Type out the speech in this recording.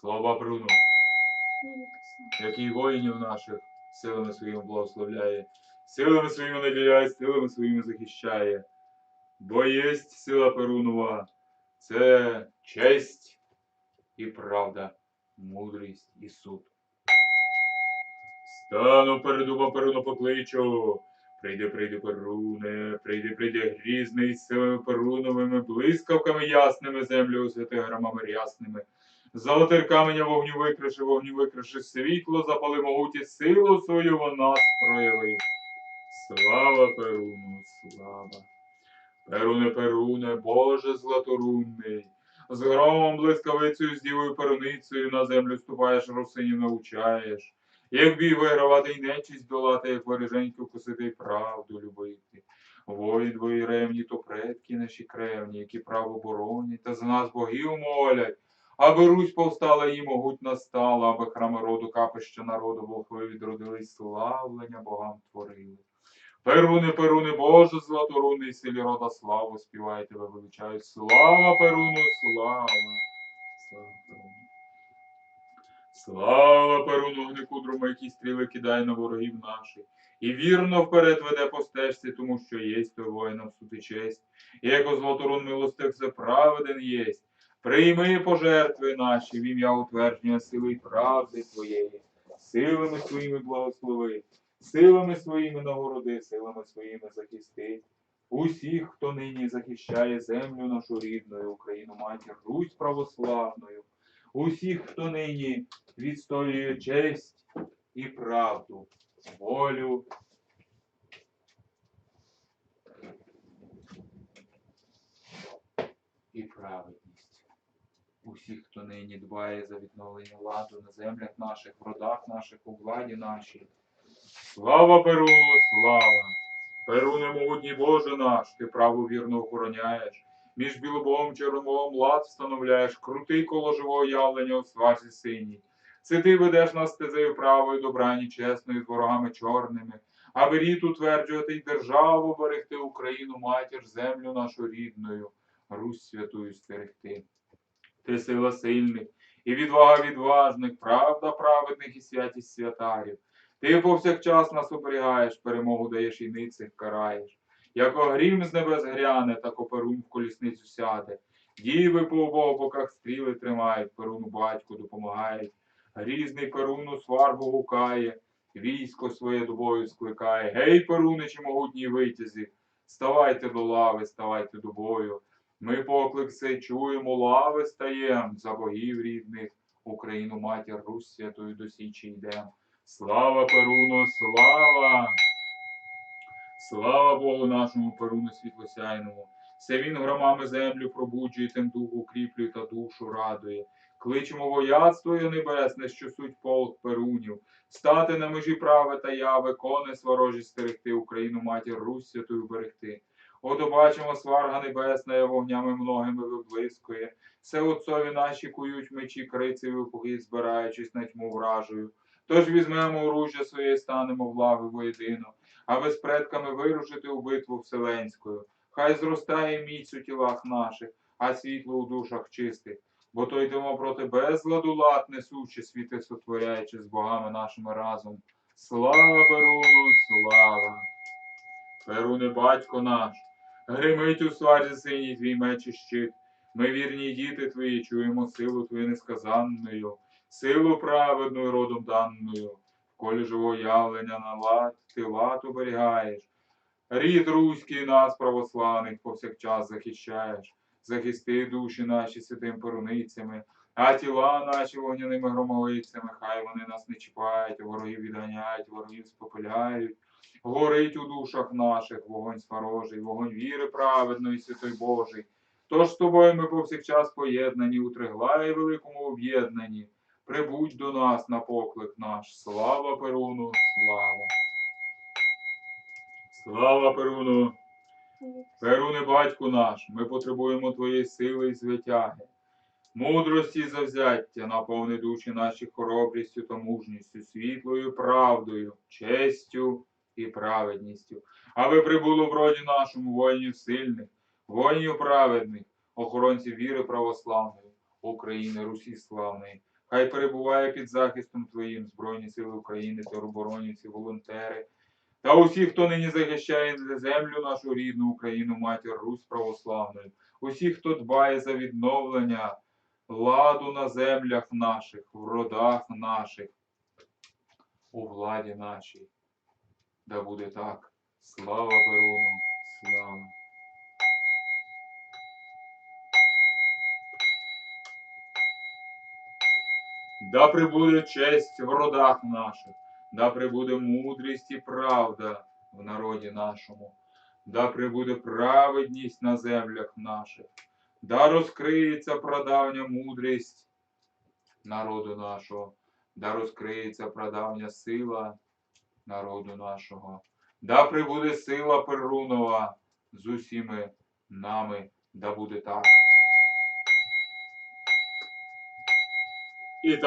Слава Бруну, який воїнів наших силами своїми благословляє, силами своїми наділяє, силами своїми захищає. Бо єсть сила Перунова, це честь і правда, мудрість і суд. Стану перед дубом Перуну покличу. Прийди, прийди, Перуне, прийди, прийди грізний з силами Перуновими, блискавками ясними, землю святих громами рясними. Золотир каменя вогню викриши, вогню викриши, світло запали могуті, силу свою в нас прояви. Слава Перуну, слава. Перуне, Перуне, Боже златорунний, з громом блискавицею, з дівою перуницею на землю ступаєш, русинів навчаєш. Як бій вигравати й нечість долати, як вороженьку косити й правду любити. Вої твої ревні, то предки наші кревні, які право боронять, та за нас богів молять. Аби Русь повстала і могуть настала, аби храми роду капища народу волхви відродились, славлення богам творили. Перуни, Перуни, Боже златорунний, силі рода славу співає тебе величають. Слава Перуну, слава! Слава Перуну. Слава Перуну, гникудрому, які стріли кидає на ворогів наших. І вірно вперед веде по стежці, тому що єсть той воїнам суд і честь. І яко златорун милостив все праведен єсть. Прийми пожертви наші в ім'я утвердження сили й правди Твоєї, силами своїми благослови, силами своїми нагороди, силами своїми захисти. Усіх, хто нині захищає землю нашу рідною, Україну матір, Русь православною, усіх, хто нині відстоює честь і правду, волю. І праведність. Усіх, хто нині дбає за відновлення ладу на землях наших, в родах наших, у владі нашій. Слава Перуну, слава! Перуне могутній Боже наш, ти праву вірно охороняєш. Між білобом червомом лад встановляєш, крутий коло живого явлення у сварці синій. Це ти ведеш нас стезею правою, добрані, чесною, з ворогами чорними, аби рід утверджувати й державу берегти Україну, матір, землю нашу рідною, Русь святую стерегти. Ти сила сильних, і відвага відважних, правда праведних і святість святарів. Ти повсякчас нас оберігаєш, перемогу даєш і ницих караєш. Як грім з небес гряне, так оперун в колісницю сяде. Діви по обох боках стріли тримають, перуну батьку допомагають. Грізний перуну сварбу гукає, військо своє до бою скликає. Гей, перуничі могутні витязі, ставайте до лави, ставайте до бою. Ми поклик сей чуємо, лави стаєм, за богів рідних, Україну матір Русь святою до січі йдем. Слава Перуну, слава! Слава Богу нашому Перуну світлосяйному. Все він громами землю пробуджує, тим дух укріплює та душу радує. Кличемо вояцтво його небесне, що суть полк Перунів, стати на межі праве та яви, кони сворожі стерегти, Україну матір Русь святою берегти. Ото бачимо, сварга небесна, я вогнями многими виблискує. Все отцові наші кують мечі крицеві у пуги, збираючись на тьму вражою. Тож візьмемо оружжя своє, станемо в лави воєдино, аби з предками вирушити у битву вселенською. Хай зростає міць у тілах наших, а світло у душах чистих. Бо то йдемо проти безладу лад, несучи світи сотворяючи з богами нашими разом. Слава Перуну, слава! Перуне, батько наш, гримить у сварзі синій твій меч і щит. Ми вірні діти твої, чуємо силу твою несказанною, силу праведною родом даною. В колі живого явлення на лад, ти лад оберігаєш. Рід руський нас, православних, повсякчас захищаєш. Захисти душі наші святим перуницями, а тіла наші вогняними громовицями, хай вони нас не чіпають, ворогів відганяють, ворогів спопиляють. Горить у душах наших вогонь сварожий, вогонь віри праведної, святой Божий. Тож з тобою ми повсякчас поєднані у триглаї великому об'єднанні. Прибудь до нас на поклик наш. Слава Перуну, слава! Слава Перуну! Перуне, батьку наш, ми потребуємо твоєї сили і звитяги, мудрості і завзяття, наповни душі наші хоробрістю та мужністю, світлою правдою, честю і праведністю, аби прибуло в роді нашому воїнів сильних, воїнів праведних, охоронців віри православної, України, Русі славної. Хай перебуває під захистом Твоїм Збройні Сили України, тероборонівці, волонтери. Та усі, хто нині захищає землю нашу рідну Україну, матір Русь православною, усі, хто дбає за відновлення ладу на землях наших, в родах наших, у владі нашій. Да буде так. Слава Перуну, слава. Да прибуде честь в родах наших, да прибуде мудрість і правда в народі нашому, да прибуде праведність на землях наших, да розкриється прадавня мудрість народу нашого, да розкриється прадавня сила народу нашого, да прибуде сила Перунова з усіми нами, да буде так. І так.